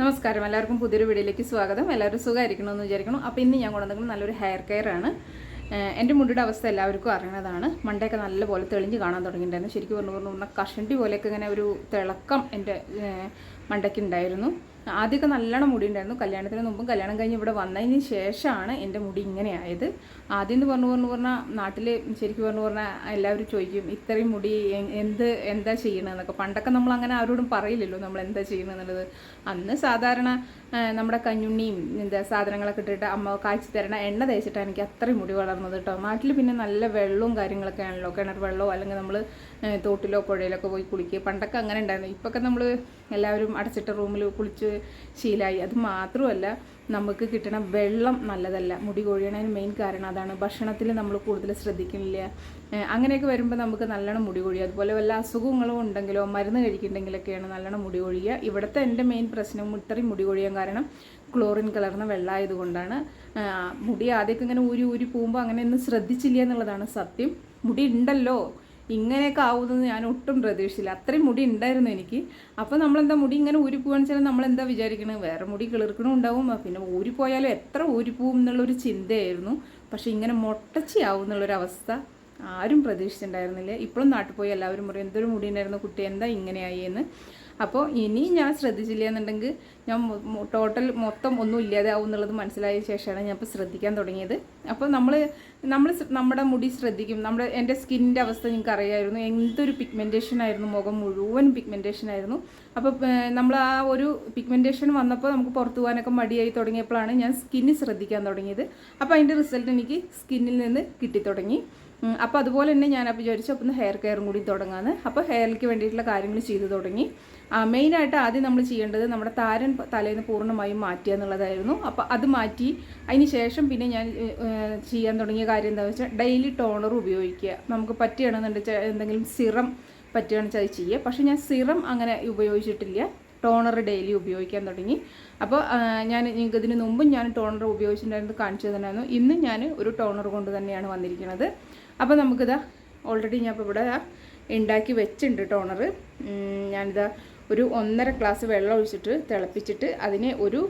നമസ്കാരം. എല്ലാവർക്കും പുതിയൊരു വീഡിയോയിലേക്ക് സ്വാഗതം. എല്ലാവരും സുഖമായിരിക്കണമെന്ന് വിചാരിക്കണം അപ്പോൾ ഇന്ന് ഞാൻ കൊണ്ടുവന്നിരിക്കുന്നത് നല്ലൊരു ഹെയർ കെയർ ആണ്. എന്റെ മുടിയുടെ അവസ്ഥ എല്ലാവർക്കും അറിയണതാണ് മണ്ടയൊക്കെ നല്ലപോലെ തെളിഞ്ഞ് കാണാൻ തുടങ്ങിയിട്ടുണ്ടായിരുന്നു. ശരിക്കും പറഞ്ഞു പറഞ്ഞു പറഞ്ഞാൽ കഷണ്ടി പോലെയൊക്കെ ഇങ്ങനെ ഒരു തിളക്കം എന്റെ മണ്ടയ്ക്കുണ്ടായിരുന്നു ആദ്യമൊക്കെ നല്ലോണം മുടി ഉണ്ടായിരുന്നു കല്യാണത്തിന് മുമ്പും കല്യാണം കഴിഞ്ഞ് ഇവിടെ വന്നതിന് ശേഷമാണ് എന്റെ മുടി ഇങ്ങനെ ആയത്. ആദ്യം എന്ന് പറഞ്ഞു പറഞ്ഞു പറഞ്ഞാൽ നാട്ടിൽ ശരിക്കും പറഞ്ഞു പറഞ്ഞാൽ എല്ലാവരും ചോദിക്കും ഇത്രയും മുടി എന്ത് എന്താ ചെയ്യണമെന്നൊക്കെ പണ്ടൊക്കെ നമ്മൾ അങ്ങനെ ആരോടും പറയില്ലല്ലോ നമ്മൾ എന്താ ചെയ്യണമെന്നുള്ളത് അന്ന് സാധാരണ നമ്മുടെ കഞ്ഞുണ്ണിയും എന്താ സാധനങ്ങളൊക്കെ ഇട്ടിട്ട് അമ്മ കാച്ചി തരണ എണ്ണ തേച്ചിട്ടാണ് എനിക്ക് അത്രയും മുടി വളർന്നത് കേട്ടോ. നാട്ടിൽ പിന്നെ നല്ല വെള്ളവും കാര്യങ്ങളൊക്കെ ആണല്ലോ കിണർ വെള്ളമോ അല്ലെങ്കിൽ നമ്മൾ തോട്ടിലോ പുഴയിലൊക്കെ പോയി കുളിക്കുക. പണ്ടൊക്കെ അങ്ങനെ ഉണ്ടായിരുന്നു. ഇപ്പൊക്കെ നമ്മൾ എല്ലാവരും അടച്ചിട്ട റൂമിൽ കുളിച്ച് ശീലമായി അത് മാത്രമല്ല നമുക്ക് കിട്ടണ വെള്ളം നല്ലതല്ല. മുടി കൊഴിയണതിന് മെയിൻ കാരണം അതാണ്. ഭക്ഷണത്തിൽ നമ്മൾ കൂടുതൽ ശ്രദ്ധിക്കുന്നില്ല അങ്ങനെയൊക്കെ വരുമ്പോൾ നമുക്ക് നല്ലോണം മുടി കൊഴിയുക അതുപോലെ വല്ല അസുഖങ്ങളും ഉണ്ടെങ്കിലോ മരുന്ന് കഴിക്കുന്നുണ്ടെങ്കിലൊക്കെയാണ് നല്ലോണം മുടി കൊഴിയുക. ഇവിടുത്തെ എന്റെ മെയിൻ പ്രശ്നം ഇത്രയും മുടി കൊഴിയാൻ കാരണം ക്ലോറിൻ കലർന്ന വെള്ളമായതുകൊണ്ടാണ് കൊണ്ടാണ്. മുടി ആദ്യമൊക്കെ ഇങ്ങനെ ഊരി ഊരി പോകുമ്പോൾ അങ്ങനെ ഒന്നും ശ്രദ്ധിച്ചില്ല എന്നുള്ളതാണ് സത്യം. മുടി ഉണ്ടല്ലോ. ഇങ്ങനെയൊക്കെ ആവുമെന്ന് ഞാൻ ഒട്ടും പ്രതീക്ഷിച്ചില്ല. അത്രയും മുടി ഉണ്ടായിരുന്നു എനിക്ക്. അപ്പോൾ നമ്മളെന്താ മുടി ഇങ്ങനെ ഊരിപ്പോവാന്ന് വെച്ചാൽ നമ്മളെന്താ വിചാരിക്കണത് വേറെ മുടി കിളിർക്കണും ഉണ്ടാവും. പിന്നെ ഊരിപ്പോയാലും എത്ര ഊരിപ്പോവും എന്നുള്ളൊരു ചിന്തയായിരുന്നു. പക്ഷേ ഇങ്ങനെ മൊട്ടച്ചിയാവും എന്നുള്ളൊരവസ്ഥ ആരും പ്രതീക്ഷിച്ചിട്ടുണ്ടായിരുന്നില്ല. ഇപ്പോഴും നാട്ടിൽ പോയി എല്ലാവരും പറയും എന്തൊരു മുടി ഉണ്ടായിരുന്നു കുട്ടി? എന്താ ഇങ്ങനെയായി? എന്ന്. അപ്പോൾ ഇനി ഞാൻ ശ്രദ്ധിച്ചില്ല എന്നുണ്ടെങ്കിൽ ഞാൻ ടോട്ടൽ മൊത്തം ഒന്നും ഇല്ലാതാവും എന്നുള്ളത് മനസ്സിലായ ശേഷമാണ് ഞാൻ ഇപ്പോൾ ശ്രദ്ധിക്കാൻ തുടങ്ങിയത്. അപ്പോൾ നമ്മൾ നമ്മൾ നമ്മുടെ മുടി ശ്രദ്ധിക്കും. നമ്മുടെ എന്റെ സ്കിന്നിന്റെ അവസ്ഥ നിങ്ങൾക്ക് അറിയായിരുന്നു. എന്തൊരു പിഗ്മെന്റേഷൻ ആയിരുന്നു. മുഖം മുഴുവൻ പിഗ്മെന്റേഷൻ ആയിരുന്നു. അപ്പോൾ നമ്മൾ ആ ഒരു പിഗ്മെന്റേഷൻ വന്നപ്പോൾ നമുക്ക് പുറത്തു പോകാനൊക്കെ മടിയായി തുടങ്ങിയപ്പോഴാണ് ഞാൻ സ്കിന്ന് ശ്രദ്ധിക്കാൻ തുടങ്ങിയത്. അപ്പോൾ അതിന്റെ റിസൾട്ട് എനിക്ക് സ്കിന്നിൽ നിന്ന് കിട്ടി തുടങ്ങി. ഉം, അപ്പോൾ അതുപോലെ തന്നെ ഞാൻ വിചാരിച്ചു അപ്പം ഹെയർ കെയറും കൂടി തുടങ്ങാമെന്ന് അപ്പോൾ ഹെയറിലേക്ക് വേണ്ടിയിട്ടുള്ള കാര്യങ്ങൾ ചെയ്തു തുടങ്ങി. മെയിനായിട്ട് ആദ്യം നമ്മൾ ചെയ്യേണ്ടത് നമ്മുടെ താരൻ തലേന്ന് പൂർണമായും മാറ്റുക എന്നുള്ളതായിരുന്നു. അപ്പോൾ അത് മാറ്റി അതിന് ശേഷം പിന്നെ ഞാൻ ചെയ്യാൻ തുടങ്ങിയ കാര്യം എന്താണെന്ന് വെച്ചാൽ ഡെയിലി ടോണർ ഉപയോഗിക്കുക. നമുക്ക് പറ്റുകയാണെന്നുണ്ടെങ്കിൽ എന്തെങ്കിലും സിറം പറ്റുകയാണെന്ന് വെച്ചാൽ ചെയ്യുക. പക്ഷേ ഞാൻ സിറം അങ്ങനെ ഉപയോഗിച്ചിട്ടില്ല. ടോണർ ഡെയിലി ഉപയോഗിക്കാൻ തുടങ്ങി. അപ്പോൾ ഞാൻ നിങ്ങൾക്ക് ഇതിന് മുമ്പും ഞാൻ ടോണർ ഉപയോഗിച്ചിട്ടുണ്ടായിരുന്നു കാണിച്ചു തന്നെയായിരുന്നു ഇന്നും ഞാൻ ഒരു ടോണർ കൊണ്ട് തന്നെയാണ് വന്നിരിക്കുന്നത്. അപ്പോൾ നമുക്കിതാ ഓൾറെഡി ഞാൻ ഇപ്പോൾ ഇവിടെ ഉണ്ടാക്കി വെച്ചിട്ടുണ്ട് ടോണർ ഞാനിതാ ഒരു ഒന്നര ഗ്ലാസ് വെള്ളം ഒഴിച്ചിട്ട് തിളപ്പിച്ചിട്ട് അതിനെ ഒരു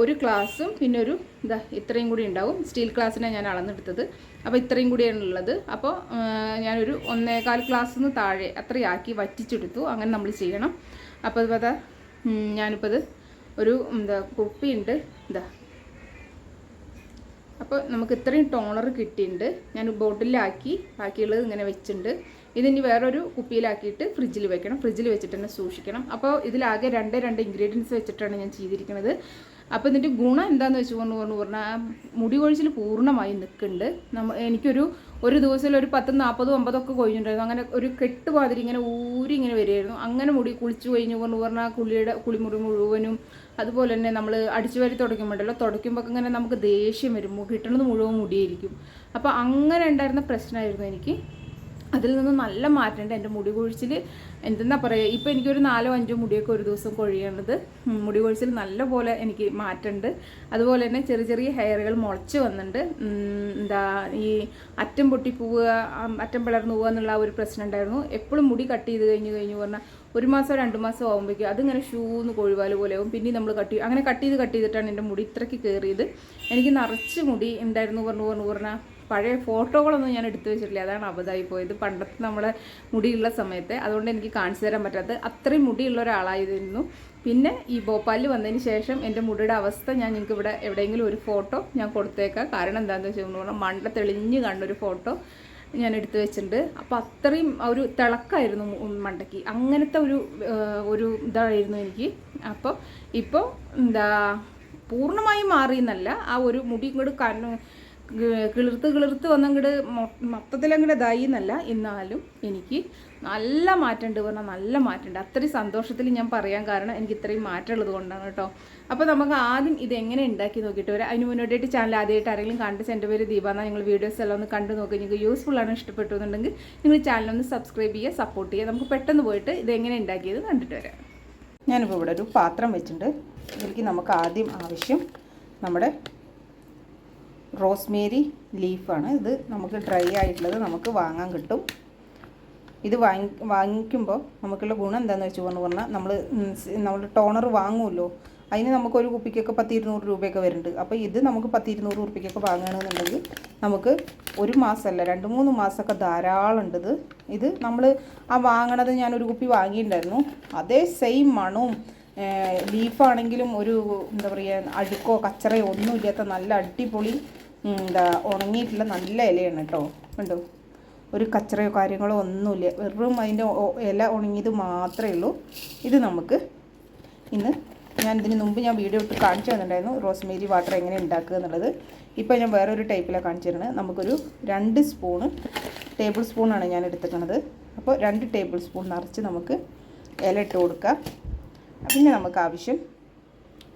ഒരു ഗ്ലാസും പിന്നെ ഒരു ഇതാ ഇത്രയും കൂടി ഉണ്ടാവും. സ്റ്റീൽ ഗ്ലാസ്സിനെ ഞാൻ അളന്നെടുത്തത്. അപ്പോൾ ഇത്രയും കൂടിയാണ് ഉള്ളത്. അപ്പോൾ ഞാനൊരു ഒന്നേകാൽ നിന്ന് താഴെ അത്രയാക്കി വറ്റിച്ചെടുത്തു. അങ്ങനെ നമ്മൾ ചെയ്യണം. അപ്പോൾ അത് ഞാനിപ്പോൾ ഇത് ഒരു എന്താ കുപ്പിയുണ്ട്. ഇതാ അപ്പോൾ നമുക്ക് ഇത്രയും ടോണർ കിട്ടിയിട്ടുണ്ട്. ഞാൻ ബോട്ടിലാക്കി ബാക്കിയുള്ളത് ഇങ്ങനെ വെച്ചിട്ടുണ്ട്. ഇതിനി വേറൊരു കുപ്പിയിലാക്കിയിട്ട് ഫ്രിഡ്ജിൽ വെക്കണം. ഫ്രിഡ്ജിൽ വെച്ചിട്ട് തന്നെ സൂക്ഷിക്കണം. അപ്പോൾ ഇതിലാകെ രണ്ട് രണ്ട് ഇൻഗ്രീഡിയൻസ് വെച്ചിട്ടാണ് ഞാൻ ചെയ്തിരിക്കുന്നത്. അപ്പോൾ ഇതിന്റെ ഗുണം എന്താണെന്ന് വെച്ചുകൊണ്ട് പറഞ്ഞു പറഞ്ഞാൽ മുടി കൊഴിച്ചിൽ പൂർണമായി നിൽക്കുന്നുണ്ട്. നമ്മ എനിക്കൊരു ഒരു ദിവസത്തിൽ ഒരു പത്തും നാൽപ്പതും അമ്പതൊക്കെ കൊഴിഞ്ഞിട്ടുണ്ടായിരുന്നു. അങ്ങനെ ഒരു കെട്ടുപാതിരി ഇങ്ങനെ ഊരി ഇങ്ങനെ വരുമായിരുന്നു അങ്ങനെ മുടി കുളിച്ചു കഴിഞ്ഞു കൊണ്ട് പറഞ്ഞാൽ കുളിയുടെ കുളിമുറി മുഴുവനും അതുപോലെ തന്നെ നമ്മൾ അടിച്ചു വാരി തുടയ്ക്കുമ്പോഴല്ലോ തുടയ്ക്കുമ്പോൾ ഇങ്ങനെ നമുക്ക് ദേഷ്യം വരും. കിട്ടണത് മുഴുവൻ മുടിയായിരിക്കും. അപ്പോൾ അങ്ങനെ ഉണ്ടായിരുന്ന പ്രശ്നമായിരുന്നു എനിക്ക്. അതിൽ നിന്ന് നല്ല മാറ്റമുണ്ട് എന്റെ മുടി കൊഴിച്ചിൽ. എന്തെന്നാ പറയുക ഇപ്പോൾ എനിക്കൊരു നാലോ അഞ്ചോ മുടിയൊക്കെ ഒരു ദിവസം കൊഴിയേണ്ടത് മുടി കൊഴിച്ചിൽ നല്ലപോലെ എനിക്ക് മാറ്റമുണ്ട്. അതുപോലെ തന്നെ ചെറിയ ചെറിയ ഹെയറുകൾ മുളച്ച് വന്നിട്ടുണ്ട്. എന്താ ഈ അറ്റം പൊട്ടി പോവുക അറ്റം പിളർന്നു പോവുക എന്നുള്ള ഒരു പ്രശ്നം ഉണ്ടായിരുന്നു. എപ്പോഴും മുടി കട്ട് ചെയ്ത് കഴിഞ്ഞ് കഴിഞ്ഞ് പറഞ്ഞാൽ ഒരു മാസം രണ്ട് മാസം ആകുമ്പോഴേക്കും അതിങ്ങനെ ഷൂന്ന് കൊഴിവാൽ പോലെ ആവും. പിന്നെ നമ്മൾ കട്ട് അങ്ങനെ കട്ട് ചെയ്ത് കട്ട് ചെയ്തിട്ടാണ് എന്റെ മുടി ഇത്രയ്ക്ക് കയറിയത്. എനിക്ക് നിറച്ച് മുടി ഉണ്ടായിരുന്നു പറഞ്ഞു പറഞ്ഞു പറഞ്ഞാൽ പഴയ ഫോട്ടോകളൊന്നും ഞാൻ എടുത്തു വെച്ചിട്ടില്ല. അതാണ് അവതായി പോയത്. പണ്ടത്തെ നമ്മുടെ മുടിയുള്ള സമയത്ത്. അതുകൊണ്ട് എനിക്ക് കാണിച്ചു തരാൻ പറ്റാത്തത് അത്രയും മുടിയുള്ള ഒരാളായിരുന്നു. പിന്നെ ഈ ഭോപ്പാലിൽ വന്നതിന് ശേഷം എന്റെ മുടിയുടെ അവസ്ഥ ഞാൻ നിങ്ങൾക്ക് ഇവിടെ എവിടെയെങ്കിലും ഒരു ഫോട്ടോ ഞാൻ കൊടുത്തേക്കാം. കാരണം എന്താണെന്ന് വെച്ചാൽ പറഞ്ഞാൽ മണ്ട തെളിഞ്ഞ് കണ്ടൊരു ഫോട്ടോ ഞാൻ എടുത്തു വെച്ചിട്ടുണ്ട്. അപ്പോൾ അത്രയും ഒരു തിളക്കായിരുന്നു മണ്ടയ്ക്ക്. അങ്ങനത്തെ ഒരു ഒരു ഇതായിരുന്നു എനിക്ക്. അപ്പോൾ ഇപ്പോൾ എന്താ പൂർണമായും മാറിയെന്നല്ല. ആ ഒരു മുടി ഇങ്ങോട്ട് കണ്ണു കിളിർത്ത് കിളിർത്ത് വന്നങ്ങോട്ട് മൊത്തത്തിലങ്ങോട്ട് ഇതായി എന്നല്ല എന്നാലും എനിക്ക് നല്ല മാറ്റമുണ്ട് പറഞ്ഞാൽ നല്ല മാറ്റമുണ്ട് അത്രയും സന്തോഷത്തിൽ ഞാൻ പറയാൻ കാരണം എനിക്ക് ഇത്രയും മാറ്റമുള്ളത് കൊണ്ടാണ് കേട്ടോ അപ്പോൾ നമുക്ക് ആദ്യം ഇത് എങ്ങനെ ഉണ്ടാക്കി നോക്കിയിട്ട് വരാം. അതിന് മുന്നോട്ടായിട്ട് ചാനൽ ആദ്യമായിട്ട് ആരെങ്കിലും കണ്ടിച്ച് എന്റെ പേര് ദീപ എന്നാൽ നിങ്ങൾ വീഡിയോസ് എല്ലാം ഒന്ന് കണ്ടു നോക്കി. നിങ്ങൾക്ക് യൂസ്ഫുൾ ആണ് ഇഷ്ടപ്പെട്ടു എന്നുണ്ടെങ്കിൽ നിങ്ങൾ ചാനലൊന്ന് സബ്സ്ക്രൈബ് ചെയ്യുക സപ്പോർട്ട് ചെയ്യുക. നമുക്ക് പെട്ടെന്ന് പോയിട്ട് ഇത് എങ്ങനെ ഉണ്ടാക്കിയത് കണ്ടിട്ട് വരാം. ഞാനിപ്പോൾ ഇവിടെ ഒരു പാത്രം വെച്ചിട്ടുണ്ട് ഇതിലേക്ക് നമുക്ക് ആദ്യം ആവശ്യം നമ്മുടെ റോസ്മേരി ലീഫാണ്. ഇത് നമുക്ക് ഡ്രൈ ആയിട്ടുള്ളത് നമുക്ക് വാങ്ങാൻ കിട്ടും. ഇത് വാങ്ങി വാങ്ങിക്കുമ്പോൾ നമുക്കുള്ള ഗുണം എന്താണെന്ന് വെച്ച് പറഞ്ഞു പറഞ്ഞാൽ നമ്മൾ നമ്മൾ ടോണർ വാങ്ങുമല്ലോ അതിന് നമുക്കൊരു കുപ്പിക്കൊക്കെ പത്തിരുന്നൂറ് രൂപയൊക്കെ വരുന്നുണ്ട്. അപ്പോൾ ഇത് നമുക്ക് പത്തിരുന്നൂറ് രൂപയ്ക്കൊക്കെ വാങ്ങുകയാണെന്നുണ്ടെങ്കിൽ നമുക്ക് ഒരു മാസമല്ല രണ്ട് മൂന്ന് മാസമൊക്കെ ധാരാളം ഉണ്ട് ഇത് നമ്മൾ ആ വാങ്ങണത് ഞാനൊരു കുപ്പി വാങ്ങിയിട്ടുണ്ടായിരുന്നു. അതേ സെയിം മണവും ലീഫാണെങ്കിലും ഒരു എന്താ പറയുക അഴുക്കോ കച്ചറയോ ഒന്നുമില്ലാത്ത നല്ല അടിപൊളി എന്താ ഉണങ്ങിയിട്ടുള്ള നല്ല ഇലയാണ് കേട്ടോ. കണ്ടോ? ഒരു കച്ചറയോ കാര്യങ്ങളോ ഒന്നുമില്ല. വെറും അതിന്റെ ഇല ഉണങ്ങിയത് മാത്രമേ ഉള്ളൂ. ഇത് നമുക്ക് ഇന്ന് ഞാൻ ഇതിന് മുമ്പ് ഞാൻ വീഡിയോ ഇട്ട് കാണിച്ചു തന്നിട്ടുണ്ടായിരുന്നു. റോസ്മേരി വാട്ടർ എങ്ങനെ ഉണ്ടാക്കുക എന്നുള്ളത്. ഇപ്പോൾ ഞാൻ വേറൊരു ടൈപ്പിലാണ് കാണിച്ചു തരുന്നത്. നമുക്കൊരു രണ്ട് സ്പൂണ് ടേബിൾ സ്പൂണാണ് ഞാൻ എടുത്തിരിക്കുന്നത് അപ്പോൾ രണ്ട് ടേബിൾ സ്പൂൺ നിറച്ച് നമുക്ക് ഇല ഇട്ട് കൊടുക്കാം. പിന്നെ നമുക്ക് ആവശ്യം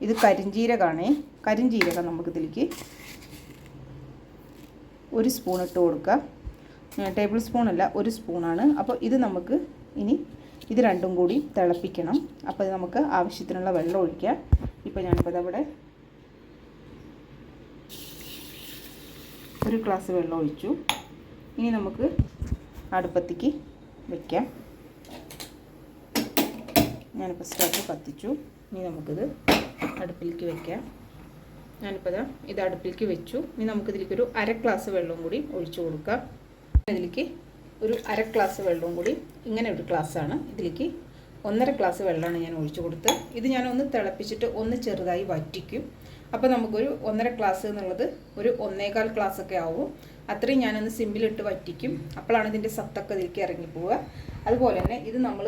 ഇത് കരിഞ്ജീരകമാണേ കരിഞ്ജീരകം നമുക്കിതിലേക്ക് ഒരു സ്പൂൺ ഇട്ട് കൊടുക്കുക. ടേബിൾ സ്പൂൺ അല്ല ഒരു സ്പൂണാണ്. അപ്പോൾ ഇത് നമുക്ക് ഇനി ഇത് രണ്ടും കൂടി തിളപ്പിക്കണം. അപ്പോൾ ഇത് നമുക്ക് ആവശ്യത്തിനുള്ള വെള്ളം ഒഴിക്കാം ഇപ്പോൾ ഞാനിപ്പോൾ അതവിടെ ഒരു ഗ്ലാസ് വെള്ളം ഒഴിച്ചു. ഇനി നമുക്ക് അടുപ്പത്തേക്ക് വെക്കാം. ഞാനിപ്പോൾ സ്റ്റവ് കത്തിച്ചു ഇനി നമുക്കിത് അടുപ്പിലേക്ക് വെക്കാം. ഞാനിപ്പോൾ ഇതാ ഇത് അടുപ്പിലേക്ക് വെച്ചു. ഇനി നമുക്കിതിലേക്കൊരു അര ഗ്ലാസ് വെള്ളവും കൂടി ഒഴിച്ചു കൊടുക്കാം. ഇതിലേക്ക് ഒരു അര ഗ്ലാസ് വെള്ളവും കൂടി ഇങ്ങനെ ഒരു ഗ്ലാസ്സാണ് ഇതിലേക്ക് ഒന്നര ഗ്ലാസ് വെള്ളമാണ് ഞാൻ ഒഴിച്ചു കൊടുത്ത് ഇത് ഞാൻ ഒന്ന് തിളപ്പിച്ചിട്ട് ഒന്ന് ചെറുതായി വറ്റിക്കും. അപ്പോൾ നമുക്കൊരു ഒന്നര ഗ്ലാസ് എന്നുള്ളത് ഒരു ഒന്നേകാൽ ഗ്ലാസ് ഒക്കെ ആവും. അത്രയും ഞാനൊന്ന് സിമ്പിളിട്ട് വറ്റിക്കും. അപ്പോഴാണ് ഇതിന്റെ സത്തൊക്കെ ഇതിലേക്ക് ഇറങ്ങിപ്പോവുക. അതുപോലെ തന്നെ ഇത് നമ്മൾ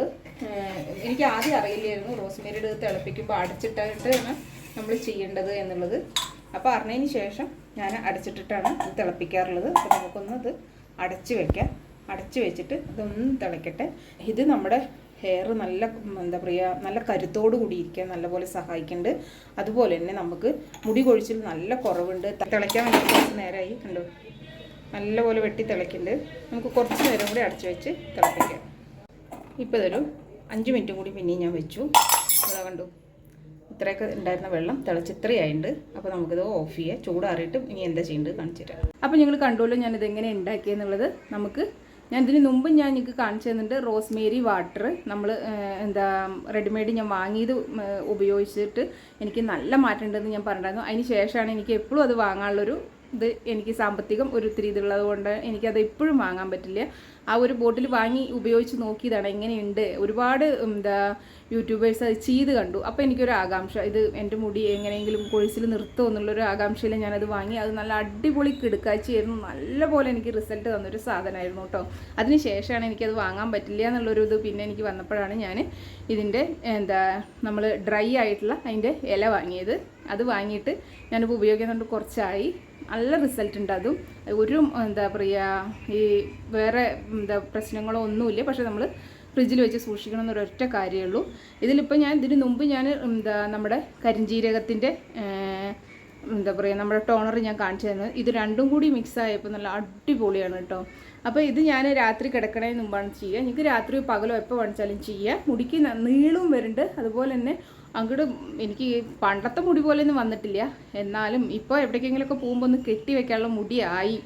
എനിക്ക് ആദ്യം അറിയില്ലായിരുന്നു റോസ്മേരിയുടെ തിളപ്പിക്കുമ്പോൾ അടച്ചിട്ടായിട്ടാണ് നമ്മൾ ചെയ്യേണ്ടത് എന്നുള്ളത്. അപ്പോൾ അറിഞ്ഞതിന് ശേഷം ഞാൻ അടച്ചിട്ടിട്ടാണ് ഇത് തിളപ്പിക്കാറുള്ളത്. അപ്പോൾ നമുക്കൊന്ന് ഇത് അടച്ച് വെക്കാം. അടച്ച് വെച്ചിട്ട് ഇതൊന്ന് തിളയ്ക്കട്ടെ ഇത് നമ്മുടെ ഹെയർ നല്ല എന്താ പറയുക നല്ല കരുത്തോട് കൂടി ഇരിക്കാൻ നല്ലപോലെ സഹായിക്കുന്നുണ്ട്. അതുപോലെ തന്നെ നമുക്ക് മുടി കൊഴിച്ചിൽ നല്ല കുറവുണ്ട്. തിളയ്ക്കാൻ വേണ്ടി കുറച്ച് നേരമായി കണ്ടു? നല്ലപോലെ വെട്ടി തിളയ്ക്കുന്നുണ്ട്. നമുക്ക് കുറച്ച് നേരം കൂടി അടച്ചു വെച്ച് തിളപ്പിക്കാം. ഇപ്പോൾ ഇതൊരു അഞ്ച് മിനിറ്റും കൂടി പിന്നെയും ഞാൻ വെച്ചു. അതാ കണ്ടു? ഇത്രയൊക്കെ ഉണ്ടായിരുന്ന വെള്ളം തിളച്ച് ഇത്രയായിട്ടുണ്ട് അപ്പോൾ നമുക്കിത് ഓഫ് ചെയ്യാം. ചൂടാറിയിട്ട് ഇനി എന്താ ചെയ്യേണ്ടത് കാണിച്ചു തരാം. അപ്പോൾ നിങ്ങൾ ഞാൻ ഞാനിത് എങ്ങനെ ഉണ്ടാക്കിയെന്നുള്ളത് നമുക്ക് ഞാൻ ഇതിന് മുമ്പ് ഞാൻ നിങ്ങൾക്ക് കാണിച്ചു തന്നിട്ടുണ്ട് റോസ്മേരി വാട്ടർ. നമ്മൾ എന്താ റെഡിമെയ്ഡ് ഞാൻ വാങ്ങിയത് ഉപയോഗിച്ചിട്ട് എനിക്ക് നല്ല മാറ്റം ഉണ്ടെന്ന് ഞാൻ പറഞ്ഞിട്ടുണ്ടായിരുന്നു. അതിന് ശേഷമാണ് എനിക്ക് എപ്പോഴും അത് വാങ്ങാനുള്ളൊരു ഇത് എനിക്ക് സാമ്പത്തികം ഒരു ഒത്തിരി ഇതുള്ളത് കൊണ്ട് എനിക്കത് എപ്പോഴും വാങ്ങാൻ പറ്റില്ല. ആ ഒരു ബോട്ടിൽ വാങ്ങി ഉപയോഗിച്ച് നോക്കിയതാണ് എങ്ങനെയുണ്ട്. ഒരുപാട് എന്താ യൂട്യൂബേഴ്സ് അത് ചെയ്ത് കണ്ടു. അപ്പോൾ എനിക്കൊരു ആകാംക്ഷ. ഇത് എന്റെ മുടി എങ്ങനെയെങ്കിലും കൊഴിച്ചിൽ നിർത്തുമോ എന്നുള്ളൊരു ആകാംക്ഷയിൽ ഞാനത് വാങ്ങി. അത് നല്ല അടിപൊളി കിടക്കാഴ്ചയായിരുന്നു നല്ലപോലെ എനിക്ക് റിസൾട്ട് തന്നൊരു സാധനമായിരുന്നു കേട്ടോ. അതിന് ശേഷമാണ് എനിക്കത് വാങ്ങാൻ പറ്റില്ല എന്നുള്ളൊരു ഇത് പിന്നെ എനിക്ക് വന്നപ്പോഴാണ് ഞാൻ ഇതിന്റെ എന്താ നമ്മൾ ഡ്രൈ ആയിട്ടുള്ള അതിന്റെ ഇല വാങ്ങിയത്. അത് വാങ്ങിയിട്ട് ഞാനിപ്പോൾ ഉപയോഗിക്കുന്നുണ്ട്. കുറച്ചായി. നല്ല റിസൾട്ട് ഉണ്ട് അതും. ഒരു എന്താ പറയുക ഈ വേറെ എന്താ പ്രശ്നങ്ങളോ ഒന്നുമില്ല. പക്ഷെ നമ്മൾ ഫ്രിഡ്ജിൽ വെച്ച് സൂക്ഷിക്കണം എന്നൊരു ഒറ്റ കാര്യമേ ഉള്ളൂ. ഇതിലിപ്പോൾ ഞാൻ ഇതിന് മുമ്പ് ഞാൻ എന്താ നമ്മുടെ കരിഞ്ജീരകത്തിന്റെ എന്താ പറയുക നമ്മുടെ ടോണർ ഞാൻ കാണിച്ചു തന്നത് ഇത് രണ്ടും കൂടി മിക്സ് ആയപ്പോൾ നല്ല അടിപൊളിയാണ് കേട്ടോ. അപ്പോൾ ഇത് ഞാൻ രാത്രി കിടക്കണതിന് മുമ്പാണ് ചെയ്യുക. എനിക്ക് രാത്രി പകലോ എപ്പോൾ വേണിച്ചാലും ചെയ്യുക മുടിക്ക് നീളവും വരുന്നുണ്ട്. അതുപോലെ തന്നെ അങ്ങോട്ട് എനിക്ക് പണ്ടത്തെ മുടി പോലെയൊന്നും വന്നിട്ടില്ല. എന്നാലും ഇപ്പോൾ എവിടേക്കെങ്കിലുമൊക്കെ പോകുമ്പോൾ ഒന്ന് കെട്ടി വെക്കാനുള്ള മുടിയായി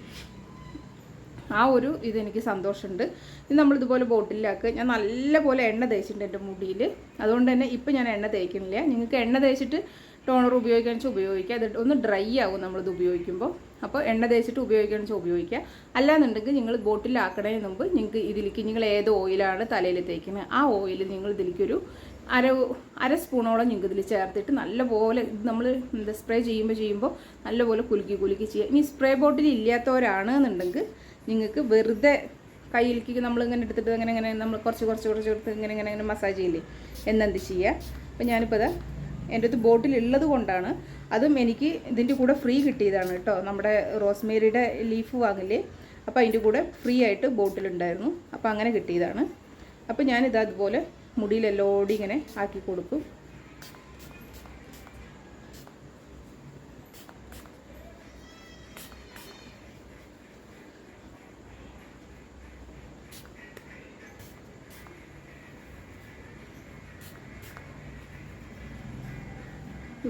ആ ഒരു ഇതെനിക്ക് സന്തോഷമുണ്ട്. ഇത് നമ്മളിതുപോലെ ബോട്ടിലാക്കുക ഞാൻ നല്ലപോലെ എണ്ണ തേച്ചിട്ടുണ്ട് എന്റെ മുടിയിൽ. അതുകൊണ്ട് തന്നെ ഇപ്പം ഞാൻ എണ്ണ തേക്കുന്നില്ല. നിങ്ങൾക്ക് എണ്ണ തേച്ചിട്ട് ടോണർ ഉപയോഗിക്കാൻ വെച്ചാൽ ഉപയോഗിക്കുക അത് ഒന്ന് ഡ്രൈ ആവും നമ്മളിത് ഉപയോഗിക്കുമ്പോൾ. അപ്പോൾ എണ്ണ തേച്ചിട്ട് ഉപയോഗിക്കാൻ വെച്ചാൽ ഉപയോഗിക്കുക അല്ലാന്നുണ്ടെങ്കിൽ നിങ്ങൾ ബോട്ടിലാക്കണതിന് മുമ്പ് നിങ്ങൾക്ക് ഇതിലേക്ക് നിങ്ങൾ ഏത് ഓയിലാണ് തലയിൽ തേക്കുന്നത്? ആ ഓയിൽ നിങ്ങൾ ഇതിലേക്കൊരു അര അര സ്പൂണോളം നിങ്ങൾക്ക് ഇതിൽ ചേർത്തിട്ട് നല്ലപോലെ ഇത് നമ്മൾ എന്താ സ്പ്രേ ചെയ്യുമ്പോൾ ചെയ്യുമ്പോൾ നല്ലപോലെ കുലുക്കി കുലുക്കി ചെയ്യുക. ഇനി സ്പ്രേ ബോട്ടിൽ ഇല്ലാത്തവരാണ് എന്നുണ്ടെങ്കിൽ നിങ്ങൾക്ക് വെറുതെ കയ്യിലേക്ക് നമ്മളിങ്ങനെ എടുത്തിട്ട് അങ്ങനെ അങ്ങനെ നമ്മൾ കുറച്ച് കുറച്ച് കുറച്ച് കൊടുത്ത് ഇങ്ങനെ ഇങ്ങനെ ഇങ്ങനെ മസാജ് ചെയ്യില്ലേ? എന്നെന്ത് ചെയ്യുക അപ്പോൾ ഞാനിപ്പോൾ അത് എന്റെ അടുത്ത് ബോട്ടിൽ ഉള്ളത് കൊണ്ടാണ്. അതും എനിക്ക് ഇതിന്റെ കൂടെ ഫ്രീ കിട്ടിയതാണ് കേട്ടോ. നമ്മുടെ റോസ്മേരിയുടെ ലീഫ് വാങ്ങില്ലേ? അപ്പോൾ അതിന്റെ കൂടെ ഫ്രീ ആയിട്ട് ബോട്ടിലുണ്ടായിരുന്നു അപ്പോൾ അങ്ങനെ കിട്ടിയതാണ്. അപ്പോൾ ഞാനിത് അതുപോലെ മുടിയിലെല്ലോടി ഇങ്ങനെ ആക്കി കൊടുക്കും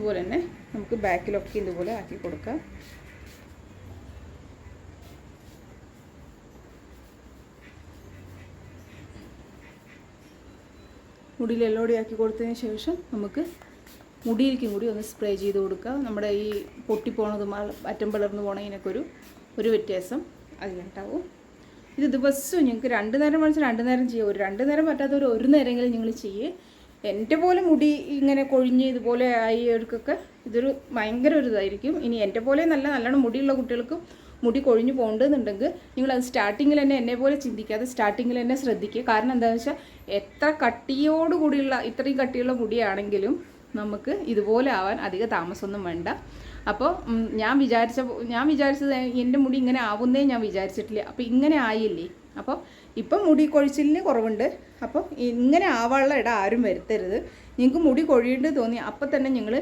ഇതുപോലെ തന്നെ നമുക്ക് ബാക്കിലൊക്കെ ഇതുപോലെ ആക്കി കൊടുക്കാം. മുടിയിൽ എല്ലോടി ആക്കി കൊടുത്തതിന് ശേഷം നമുക്ക് മുടിയിലേക്കും കൂടി ഒന്ന് സ്പ്രേ ചെയ്ത് കൊടുക്കുക. നമ്മുടെ ഈ പൊട്ടിപ്പോണതും അറ്റം പിളർന്ന് പോണതിനൊക്കെ ഒരു ഒരു വ്യത്യാസം അതിലുണ്ടാവും. ഇത് ദിവസവും ഞങ്ങൾക്ക് രണ്ട് നേരം മേടിച്ച് രണ്ട് നേരം ചെയ്യുക ഒരു രണ്ട് നേരം പറ്റാത്തവർ ഒരു നേരമെങ്കിലും നിങ്ങൾ ചെയ്യേ. എന്റെ പോലെ മുടി ഇങ്ങനെ കൊഴിഞ്ഞ് ഇതുപോലെ ആയവർക്കൊക്കെ ഇതൊരു ഭയങ്കര ഒരു ഇതായിരിക്കും. ഇനി എന്റെ പോലെ നല്ല നല്ലോണം മുടിയുള്ള കുട്ടികൾക്കും മുടി കൊഴിഞ്ഞു പോകണ്ടെന്നുണ്ടെങ്കിൽ നിങ്ങൾ അത് സ്റ്റാർട്ടിങ്ങിൽ തന്നെ എന്നെ പോലെ ചിന്തിക്കാതെ സ്റ്റാർട്ടിങ്ങിൽ തന്നെ ശ്രദ്ധിക്കുക. കാരണം എന്താണെന്ന് വെച്ചാൽ എത്ര കട്ടിയോട് കൂടിയുള്ള ഇത്രയും കട്ടിയുള്ള മുടിയാണെങ്കിലും നമുക്ക് ഇതുപോലെ ആവാൻ അധിക താമസമൊന്നും വേണ്ട. അപ്പോൾ ഞാൻ വിചാരിച്ച ഞാൻ വിചാരിച്ചത് എന്റെ മുടി ഇങ്ങനെ ആവുന്നേ ഞാൻ വിചാരിച്ചിട്ടില്ല. അപ്പോൾ ഇങ്ങനെ ആയില്ലേ? അപ്പോൾ ഇപ്പം മുടി കൊഴിച്ചിലിന് കുറവുണ്ട്. അപ്പോൾ ഇങ്ങനെ ആവാനുള്ള ഇട ആരും വരുത്തരുത്. നിങ്ങൾക്ക് മുടി കൊഴിയേണ്ടത് തോന്നി അപ്പം തന്നെ നിങ്ങൾ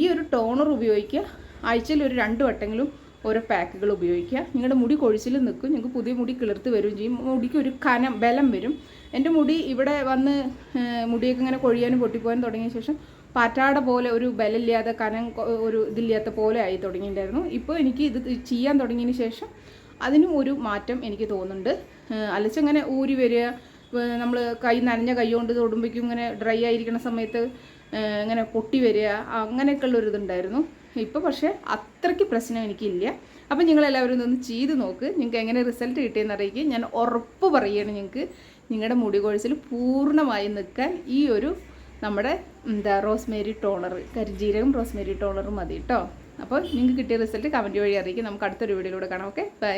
ഈ ഒരു ടോണർ ഉപയോഗിക്കുക. ആഴ്ചയിൽ ഒരു രണ്ട് വട്ടെങ്കിലും ഓരോ പാക്കുകൾ ഉപയോഗിക്കുക. നിങ്ങളുടെ മുടി കൊഴിച്ചിൽ നിൽക്കും. നിങ്ങൾക്ക് പുതിയ മുടി കിളിർത്ത് വരും ചെയ്യും. മുടിക്ക് ഒരു കനം ബലം വരും. എന്റെ മുടി ഇവിടെ വന്ന് മുടിയൊക്കെ ഇങ്ങനെ കൊഴിയാനും പൊട്ടിപ്പോകാനും തുടങ്ങിയ ശേഷം പാറ്റാട പോലെ ഒരു ബലമില്ലാത്ത കനം ഒരു ഇതില്ലാത്ത പോലെ ആയി തുടങ്ങിയിട്ടുണ്ടായിരുന്നു. ഇപ്പോൾ എനിക്ക് ഇത് ചെയ്യാൻ തുടങ്ങിയതിന് ശേഷം അതിനും ഒരു മാറ്റം എനിക്ക് തോന്നുന്നുണ്ട്. അലച്ചങ്ങനെ ഊരി വരിക. നമ്മൾ കൈ നനഞ്ഞ കൈ കൊണ്ട് തൊടുമ്പോഴേക്കും ഇങ്ങനെ ഡ്രൈ ആയിരിക്കുന്ന സമയത്ത് ഇങ്ങനെ പൊട്ടി വരിക. അങ്ങനെയൊക്കെ ഉള്ളൊരു ഇതുണ്ടായിരുന്നു. ഇപ്പോൾ പക്ഷേ അത്രയ്ക്ക് പ്രശ്നം എനിക്കില്ല. അപ്പം നിങ്ങളെല്ലാവരും ഇതൊന്ന് ചെയ്ത് നോക്ക്. നിങ്ങൾക്ക് എങ്ങനെ റിസൾട്ട് കിട്ടിയെന്ന് അറിയിക്കുക ഞാൻ ഉറപ്പ് പറയുകയാണ് നിങ്ങൾക്ക് നിങ്ങളുടെ മുടി കൊഴിച്ചിൽ പൂർണമായി നിൽക്കാൻ ഈ ഒരു നമ്മുടെ എന്താ റോസ്മേരി ടോണർ കരിജീരകം റോസ്മേരി ടോണറും മതി കേട്ടോ അപ്പോൾ നിങ്ങൾക്ക് കിട്ടിയ റിസൾട്ട് കമന്റ് വഴി അറിയിക്കും. നമുക്ക് അടുത്തൊരു വീഡിയോയിലൂടെ കാണാം. ഓക്കെ? ബൈ.